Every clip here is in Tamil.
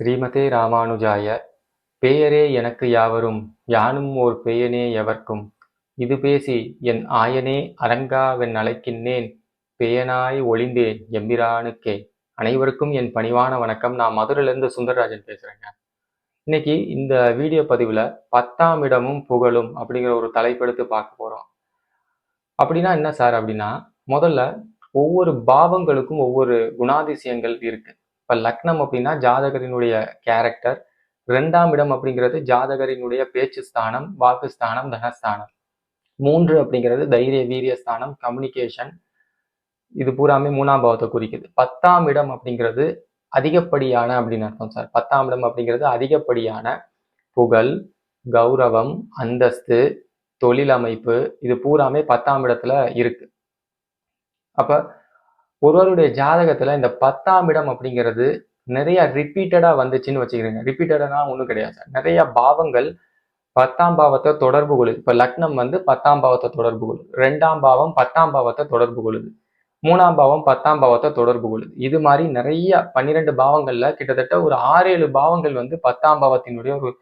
ஸ்ரீமதே ராமானுஜாய பேயரே எனக்கு யாவரும் யானும் ஓர் பேயனே எவர்க்கும். இது பேசி என் ஆயனே அரங்காவென் அழைக்கின்றேன் பேயனாய் ஒளிந்தேன் எம்பிரானுக்கே. அனைவருக்கும் என் பணிவான வணக்கம். நான் மதுரையிலேருந்து சுந்தரராஜன் பேசுகிறேங்க இன்னைக்கு இந்த வீடியோ பதிவில் பத்தாம் இடமும் புகழும் அப்படிங்கிற ஒரு தலைப்பெடுத்து பார்க்க போகிறோம் அப்படின்னா என்ன சார் அப்படின்னா முதல்ல ஒவ்வொரு பாவங்களுக்கும் ஒவ்வொரு குணாதிசயங்கள் இருக்கு. இப்போ லக்னம் அப்படின்னா ஜாதகரினுடைய கேரக்டர் ரெண்டாம் இடம் அப்படிங்கிறது ஜாதகரினுடைய பேச்சு ஸ்தானம் வாக்கு ஸ்தானம் தனஸ்தானம். மூன்று அப்படிங்கிறது தைரிய வீரிய ஸ்தானம் கம்யூனிகேஷன் இது பூராமே மூணாம் பாவத்தை குறிக்குது. பத்தாம் இடம் அப்படிங்கிறது அதிகப்படியான அப்படின்னு அர்த்தம் சார். பத்தாம் இடம் அப்படிங்கிறது அதிகப்படியான புகழ் கௌரவம் அந்தஸ்து தொழில் அமைப்பு. இது பூராமே பத்தாம் இடத்துல இருக்கு. அப்ப ஒருவருடைய ஜாதகத்துல இந்த பத்தாம் இடம் அப்படிங்கிறது நிறைய ரிப்பீட்டடா வந்துச்சுன்னு வச்சுக்கிறீங்க. ரிப்பீட்டடா ஒன்றும் கிடையாது சார். நிறைய பாவங்கள் பத்தாம் பாவத்தை தொடர்பு கொள்ளுது. இப்ப லக்னம் வந்து பத்தாம் பாவத்தை தொடர்பு கொள்ளுது. ரெண்டாம் பாவம் பத்தாம் பாவத்தை தொடர்பு கொள்ளுது. மூணாம் பாவம் பத்தாம் பாவத்தை தொடர்பு கொள்ளுது. இது மாதிரி நிறைய பன்னிரெண்டு பாவங்கள்ல கிட்டத்தட்ட ஒரு ஆறு ஏழு பாவங்கள் வந்து பத்தாம் பாவத்தினுடைய ஒரு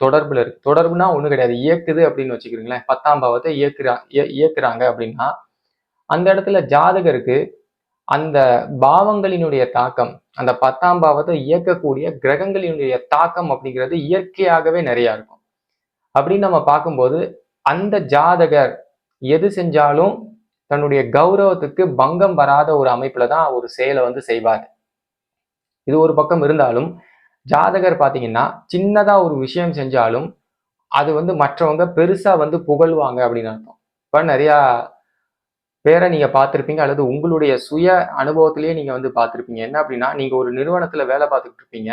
தொடர்புல இருக்கு. தொடர்புனா ஒன்றும் கிடையாது. இயக்குது அப்படின்னு வச்சுக்கிறீங்களேன். பத்தாம் பாவத்தை இயக்குறா இயக்குறாங்க அப்படின்னா அந்த இடத்துல ஜாதகருக்கு அந்த பாவங்களினுடைய தாக்கம் அந்த பத்தாம் பாவத்தை இயக்கக்கூடிய கிரகங்களினுடைய தாக்கம் அப்படிங்கிறது இயற்கையாகவே நிறையா இருக்கும். அப்படின்னு நம்ம பார்க்கும்போது அந்த ஜாதகர் எது செஞ்சாலும் தன்னுடைய கௌரவத்துக்கு பங்கம் வராத ஒரு அமைப்புல தான் ஒரு செயலை வந்து செய்வார். இது ஒரு பக்கம் இருந்தாலும் ஜாதகர் பார்த்தீங்கன்னா சின்னதா ஒரு விஷயம் செஞ்சாலும் அது வந்து மற்றவங்க பெருசா வந்து புகழ்வாங்க அப்படின்னு அர்த்தம். இப்போ நிறையா பேரை நீங்கள் பார்த்துருப்பீங்க அல்லது உங்களுடைய சுய அனுபவத்திலேயே நீங்கள் வந்து பார்த்துருப்பீங்க. என்ன அப்படின்னா நீங்கள் ஒரு நிறுவனத்தில் வேலை பார்த்துக்கிட்டு இருப்பீங்க.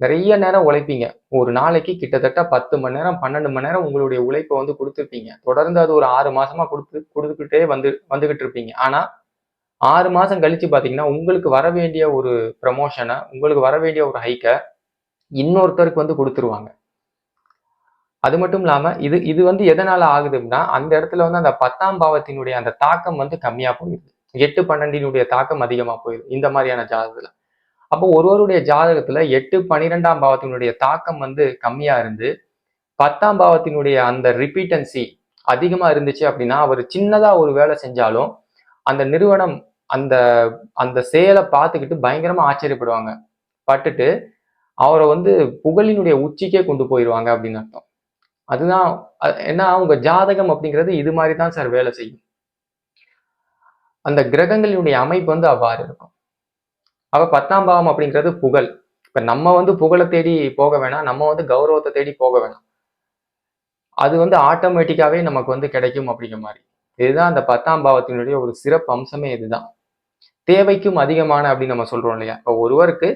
நிறைய நேரம் உழைப்பீங்க. ஒரு நாளைக்கு கிட்டத்தட்ட பத்து மணி நேரம் பன்னெண்டு மணி நேரம் உங்களுடைய உழைப்பை வந்து கொடுத்துருப்பீங்க. தொடர்ந்து அது ஒரு ஆறு மாசமா கொடுத்து கொடுத்துக்கிட்டே வந்து வந்துகிட்டு இருப்பீங்க. ஆனா ஆறு மாசம் கழிச்சு பாத்தீங்கன்னா உங்களுக்கு வர வேண்டிய ஒரு ப்ரமோஷனை உங்களுக்கு வர வேண்டிய ஒரு ஹைக்கை இன்னொருத்தருக்கு வந்து கொடுத்துருவாங்க. அது மட்டும் இல்லாமல் இது இது வந்து எதனால ஆகுதுன்னா அந்த இடத்துல வந்து அந்த பத்தாம் பாவத்தினுடைய அந்த தாக்கம் வந்து கம்மியாக போயிடுது. எட்டு பன்னெண்டினுடைய தாக்கம் அதிகமாக போயிடுது. இந்த மாதிரியான ஜாதகத்தில். அப்போ ஒருவருடைய ஜாதகத்தில் எட்டு பன்னிரெண்டாம் பாவத்தினுடைய தாக்கம் வந்து கம்மியாக இருந்து பத்தாம் பாவத்தினுடைய அந்த ரிப்பீட்டன்சி அதிகமாக இருந்துச்சு அப்படின்னா அவர் சின்னதாக ஒரு வேலை செஞ்சாலும் அந்த நிறுவனம் அந்த அந்த செயலை பார்த்துக்கிட்டு பயங்கரமாக ஆச்சரியப்படுவாங்க. பட்டுட்டு அவரை வந்து புகழினுடைய உச்சிக்கே கொண்டு போயிடுவாங்க அப்படின்னு அர்த்தம். அதுதான் ஏன்னா உங்க ஜாதகம் அப்படிங்கிறது இது மாதிரி தான் சார் வேலை செய்யும். அந்த கிரகங்களினுடைய அமைப்பு வந்து அவ்வாறு இருக்கும். அவ பத்தாம் பாவம் அப்படிங்கிறது புகழ். இப்ப நம்ம வந்து புகழை தேடி போக வேணாம். நம்ம வந்து கௌரவத்தை தேடி போக வேணாம். அது வந்து ஆட்டோமேட்டிக்காவே நமக்கு வந்து கிடைக்கும் அப்படிங்கிற மாதிரி. இதுதான் அந்த பத்தாம் பாவத்தினுடைய ஒரு சிறப்பு அம்சமே இதுதான். தேவைக்கும் அதிகமான அப்படின்னு நம்ம சொல்றோம் இல்லையா? இப்போ ஒருவருக்கு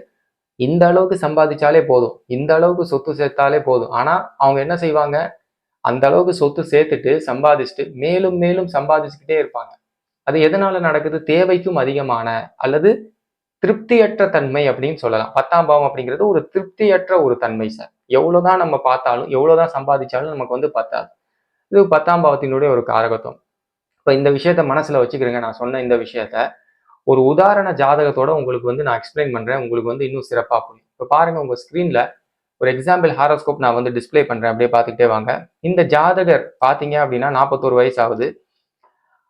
இந்த அளவுக்கு சம்பாதிச்சாலே போதும். இந்த அளவுக்கு சொத்து சேர்த்தாலே போதும். ஆனால் அவங்க என்ன செய்வாங்க? அந்த அளவுக்கு சொத்து சேர்த்துட்டு சம்பாதிச்சுட்டு மேலும் மேலும் சம்பாதிச்சுக்கிட்டே இருப்பாங்க. அது எதனால நடக்குது? தேவைக்கும் அதிகமான அல்லது திருப்தியற்ற தன்மை அப்படின்னு சொல்லலாம். பத்தாம் பாவம் அப்படிங்கிறது ஒரு திருப்தியற்ற ஒரு தன்மை சார். எவ்வளோதான் நம்ம பார்த்தாலும் எவ்வளோதான் சம்பாதிச்சாலும் நமக்கு வந்து பத்தாது. இது பத்தாம் பாவத்தினுடைய ஒரு காரகத்துவம். இப்போ இந்த விஷயத்த மனசுல வச்சுக்கிறேங்க. நான் சொன்ன இந்த விஷயத்த ஒரு உதாரண ஜாதகத்தோட உங்களுக்கு வந்து நான் எக்ஸ்பிளைன் பண்றேன். உங்களுக்கு வந்து இன்னும் சிறப்பாக புரியும். இப்போ பாருங்க உங்க ஸ்க்ரீனில் ஒரு எக்ஸாம்பிள் ஹாரோஸ்கோப் நான் வந்து டிஸ்ப்ளே பண்றேன். அப்படியே பார்த்துக்கிட்டே வாங்க. இந்த ஜாதகர் பாத்தீங்க அப்படின்னா நாற்பத்தோரு வயசு ஆகுது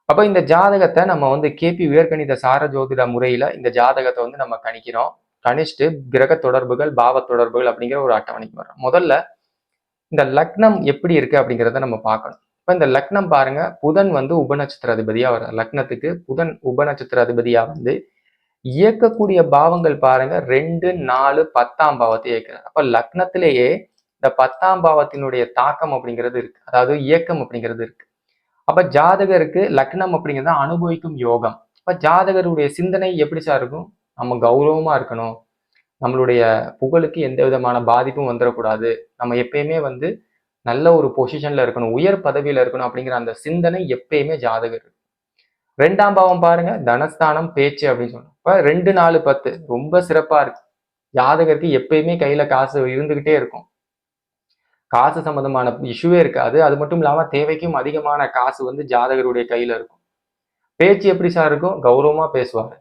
அப்போ இந்த ஜாதகத்தை நம்ம வந்து கேபி உயர்கணித சார ஜோதிட முறையில இந்த ஜாதகத்தை வந்து நம்ம கணிக்கிறோம். கணிச்சுட்டு கிரக தொடர்புகள் பாவ தொடர்புகள் அப்படிங்கிற ஒரு அட்டவணைக்கு வரோம் முதல்ல இந்த லக்னம் எப்படி இருக்கு அப்படிங்கிறத நம்ம பார்க்கணும். இப்போ இந்த லக்னம் பாருங்க புதன் வந்து உபநட்சத்திர அதிபதியா வர லக்னத்துக்கு புதன் உபநட்சத்திர அதிபதியா வந்து இயக்கக்கூடிய பாவங்கள் பாருங்க ரெண்டு நாலு பத்தாம் பாவத்தை இயக்கிறார். அப்ப லக்னத்திலேயே இந்த பத்தாம் பாவத்தினுடைய தாக்கம் அப்படிங்கிறது இருக்கு. அதாவது இயக்கம் அப்படிங்கிறது இருக்கு. அப்ப ஜாதகருக்கு லக்னம் அப்படிங்கிறது அனுபவிக்கும் யோகம். இப்ப ஜாதகருடைய சிந்தனை எப்படி சார் இருக்கும்? நம்ம கௌரவமா இருக்கணும். நம்மளுடைய புகழுக்கு எந்த விதமான பாதிப்பும் வந்துடக்கூடாது. நம்ம எப்பயுமே வந்து நல்ல ஒரு பொசிஷன்ல இருக்கணும் உயர் பதவியில இருக்கணும் அப்படிங்கிற அந்த சிந்தனை எப்பயுமே ஜாதகர் இருக்கு. ரெண்டாம் பாவம் பாருங்க தனஸ்தானம் பேச்சு அப்படின்னு சொன்னோம். இப்ப ரெண்டு நாலு பத்து ரொம்ப சிறப்பா இருக்கு. ஜாதகருக்கு எப்பயுமே கையில காசு இருந்துகிட்டே இருக்கும். காசு சம்பந்தமான இஷ்யூவே இருக்காது. அது மட்டும் இல்லாம தேவைக்கும் அதிகமான காசு வந்து ஜாதகருடைய கையில இருக்கும். பேச்சு எப்படி சார் இருக்கும்? கௌரவமா பேசுவார்.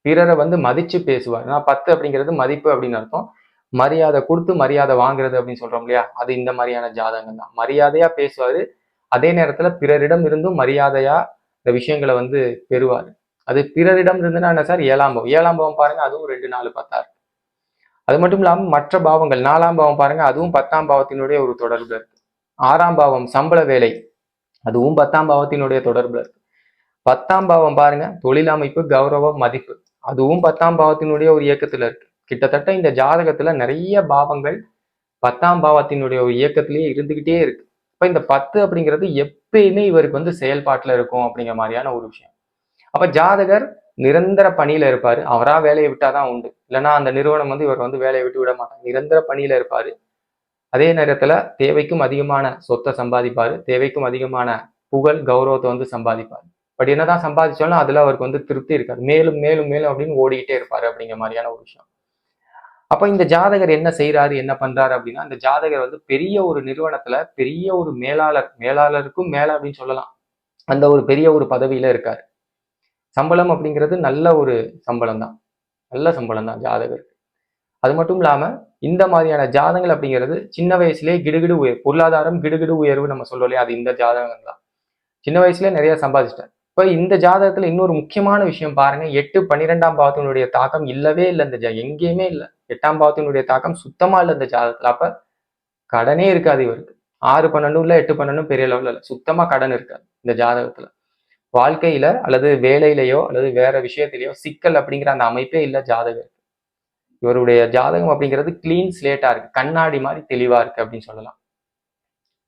பிறரை வந்து மதிச்சு பேசுவார். ஏன்னா பத்து அப்படிங்கிறது மதிப்பு அப்படின்னு அர்த்தம். மரியாதை கொடுத்து மரியாதை வாங்குறது அப்படின்னு சொல்றோம் இல்லையா? அது இந்த மாதிரியான ஜாதகம் தான். மரியாதையா பேசுவாரு. அதே நேரத்துல பிறரிடம் இருந்தும் மரியாதையா இந்த விஷயங்களை வந்து பெறுவார். அது பிறரிடம் இருந்துன்னா என்ன சார்? ஏழாம் பாவம். ஏழாம் பாவம் பாருங்க அதுவும் ரெண்டு நாலு பத்தாறு. அது மட்டும் இல்லாம மற்ற பாவங்கள் நாலாம் பாவம் பாருங்க அதுவும் பத்தாம் பாவத்தினுடைய ஒரு தொடர்பு இருக்கு. ஆறாம் பாவம் சம்பள வேலை அதுவும் பத்தாம் பாவத்தினுடைய தொடர்புல இருக்கு. பத்தாம் பாவம் பாருங்க தொழில் அமைப்பு கௌரவம் மதிப்பு அதுவும் பத்தாம் பாவத்தினுடைய ஒரு இயக்கத்துல இருக்கு. கிட்டத்தட்ட இந்த ஜாதகத்துல நிறைய பாவங்கள் பத்தாம் பாவத்தினுடைய இயக்கத்திலேயே இருந்துகிட்டே இருக்கு. இப்ப இந்த பத்து அப்படிங்கிறது எப்பயுமே இவருக்கு வந்து செயல்பாட்டுல இருக்கும் அப்படிங்கிற மாதிரியான ஒரு விஷயம். அப்ப ஜாதகர் நிரந்தர பணியில இருப்பாரு. அவரா வேலையை விட்டாதான் உண்டு. இல்லைன்னா அந்த நிறுவனம் வந்து இவர் வந்து வேலையை விட்டு விட மாட்டார். நிரந்தர பணியில இருப்பாரு. அதே நேரத்துல தேவைக்கும் அதிகமான சொத்தை சம்பாதிப்பாரு. தேவைக்கும் அதிகமான புகழ் கௌரவத்தை வந்து சம்பாதிப்பாரு. பட் என்னதான் சம்பாதிச்சாலும் அதுல அவருக்கு வந்து திருப்தி இருக்காது. மேலும் மேலும் மேலும் அப்படின்னு ஓடிக்கிட்டே இருப்பாரு அப்படிங்கிற மாதிரியான ஒரு விஷயம். அப்போ இந்த ஜாதகர் என்ன செய்யறாரு என்ன பண்றாரு அப்படின்னா இந்த ஜாதகர் வந்து பெரிய ஒரு நிறுவனத்துல பெரிய ஒரு மேலாளர் மேலாளருக்கும் மேலே அப்படின்னு சொல்லலாம். அந்த ஒரு பெரிய ஒரு பதவியில இருக்காரு. சம்பளம் அப்படிங்கிறது நல்ல ஒரு சம்பளம் தான். நல்ல சம்பளம் தான் ஜாதகருக்கு. அது மட்டும் இல்லாம இந்த மாதிரியான ஜாதகங்கள் அப்படிங்கிறது சின்ன வயசுலயே கிடுகிடு உயர் பொருளாதாரம் கிடுகிடு உயர்வு நம்ம சொல்லலையே அது இந்த ஜாதகங்கள் தான். சின்ன வயசுலயே நிறைய சம்பாதிச்சிட்டார். இப்போ இந்த ஜாதகத்துல இன்னொரு முக்கியமான விஷயம் பாருங்க எட்டு பன்னிரெண்டாம் பாவத்தினுடைய தாக்கம் இல்லவே இல்லை இந்த ஜா எங்கேயுமே இல்லை. எட்டாம் பாவத்தினுடைய தாக்கம் சுத்தமா இல்லை இந்த ஜாதகத்துல. அப்ப கடனே இருக்காது இவருக்கு. ஆறு பன்னெண்டும் இல்லை எட்டு பன்னெண்டும் பெரிய லெவலில் இல்லை. சுத்தமா கடன் இருக்காது இந்த ஜாதகத்துல. வாழ்க்கையில அல்லது வேலையிலையோ அல்லது வேற விஷயத்திலேயோ சிக்கல் அப்படிங்கிற அந்த அமைப்பே இல்லை ஜாதகம் இவருடைய ஜாதகம் அப்படிங்கிறது கிளீன் ஸ்லேட்டா இருக்கு. கண்ணாடி மாதிரி தெளிவா இருக்கு அப்படின்னு சொல்லலாம்.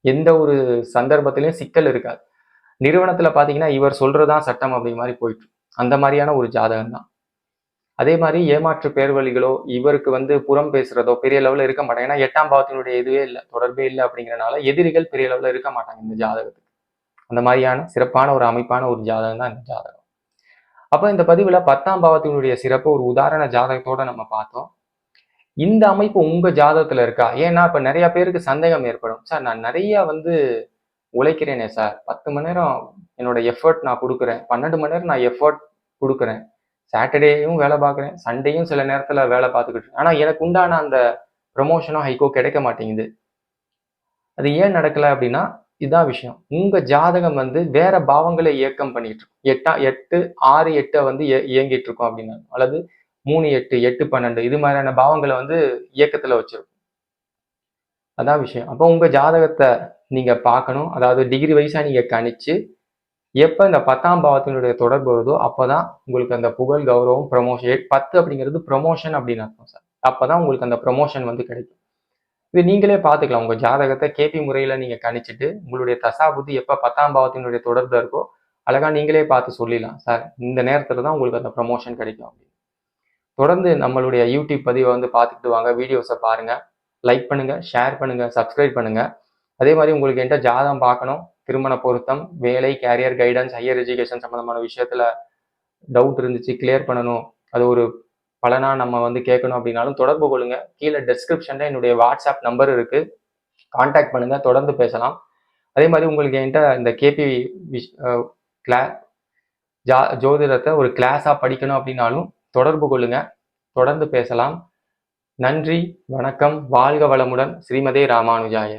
எந்த ஒரு சந்தர்ப்பத்திலையும் சிக்கல் இருக்காது. நிறுவனத்துல பாத்தீங்கன்னா இவர் சொல்றதான் சட்டம் அப்படிங்கிற மாதிரி போயிட்டு அந்த மாதிரியான ஒரு ஜாதகம் தான் அதே மாதிரி ஏமாற்று பேர்வழிகளோ இவருக்கு வந்து புறம் பேசுறதோ பெரிய லெவலில் இருக்க மாட்டாங்க. ஏன்னா எட்டாம் பாவத்தினுடைய இதுவே இல்லை தொடர்பே இல்லை அப்படிங்கிறனால எதிரிகள் பெரிய லெவலில் இருக்க மாட்டாங்க இந்த ஜாதகத்துக்கு. அந்த மாதிரியான சிறப்பான ஒரு அமைப்பான ஒரு ஜாதகம் தான் இந்த ஜாதகம். அப்போ இந்த பதிவில் பத்தாம் பாவத்தினுடைய சிறப்பு ஒரு உதாரண ஜாதகத்தோட நம்ம பார்த்தோம். இந்த அமைப்பு உங்க ஜாதகத்துல இருக்கா? ஏன்னா இப்ப நிறைய பேருக்கு சந்தேகம் ஏற்படும். சார் நான் நிறைய வந்து உழைக்கிறேனே சார். பத்து மணி நேரம் என்னோட எஃபர்ட் நான் கொடுக்குறேன். பன்னெண்டு மணி நேரம் நான் எஃபர்ட் கொடுக்குறேன். சாட்டர்டேயும் வேலை பார்க்குறேன். சண்டேயும் சில நேரத்தில் வேலை பார்த்துக்கிட்டு ஆனால் எனக்கு உண்டான அந்த ப்ரொமோஷனோ ஹைக்கோ கிடைக்க மாட்டேங்குது. அது ஏன் நடக்கலை அப்படின்னா இதுதான் விஷயம். உங்க ஜாதகம் வந்து வேற பாவங்களை இயக்கம் பண்ணிட்டு இருக்கும் எட்டா எட்டு ஆறு எட்டை வந்து இயங்கிட்டு இருக்கோம் அப்படின்னா அல்லது மூணு எட்டு எட்டு பன்னெண்டு இது மாதிரியான பாவங்களை வந்து இயக்கத்துல வச்சிருக்கும். அதான் விஷயம். அப்போ உங்க ஜாதகத்தை நீங்க பார்க்கணும். அதாவது டிகிரி வைஸா நீங்க கணிச்சு எப்போ இந்த பத்தாம் பாவத்தினுடைய தொடர்பு வருதோ அப்பதான் உங்களுக்கு அந்த புகழ் கௌரவம் ப்ரமோஷன் பத்து அப்படிங்கிறது ப்ரொமோஷன் அப்படின்னு அர்த்தம் சார். அப்பதான் உங்களுக்கு அந்த ப்ரமோஷன் வந்து கிடைக்கும். இது நீங்களே பார்த்துக்கலாம். உங்கள் ஜாதகத்தை கேபி முறையில் நீங்கள் கணிச்சிட்டு உங்களுடைய தசா புத்தி எப்ப பத்தாம் பாவத்தினுடைய தொடர்பு இருக்கோ அழகா நீங்களே பார்த்து சொல்லிடலாம் சார். இந்த நேரத்தில் தான் உங்களுக்கு அந்த ப்ரமோஷன் கிடைக்கும் அப்படின்னு. தொடர்ந்து நம்மளுடைய யூடியூப் பதிவை வந்து பார்த்துக்கிட்டு வாங்க. வீடியோஸை பாருங்கள் லைக் பண்ணுங்கள் ஷேர் பண்ணுங்கள் சப்ஸ்கிரைப் பண்ணுங்கள் அதே மாதிரி உங்களுக்கு என்கிட்ட ஜாதகம் பார்க்கணும். திருமண பொருத்தம் வேலை கேரியர் கைடன்ஸ் ஹையர் எஜுகேஷன் சம்மந்தமான விஷயத்துல டவுட் இருந்துச்சு கிளியர் பண்ணணும். அது ஒரு பலனாக நம்ம வந்து கேட்கணும் அப்படின்னாலும் தொடர்பு கொள்ளுங்க. கீழே டெஸ்கிரிப்ஷனில் என்னுடைய வாட்ஸ்அப் நம்பர் இருக்கு. கான்டாக்ட் பண்ணுங்கள் தொடர்ந்து பேசலாம். அதே மாதிரி உங்களுக்கு என்கிட்ட இந்த கேபி கிளா ஜா ஜோதிடத்தை ஒரு கிளாஸாக படிக்கணும் அப்படின்னாலும் தொடர்பு கொள்ளுங்க. தொடர்ந்து பேசலாம். நன்றி வணக்கம் வாழ்க வளமுடன். ஸ்ரீமதே ராமானுஜாய.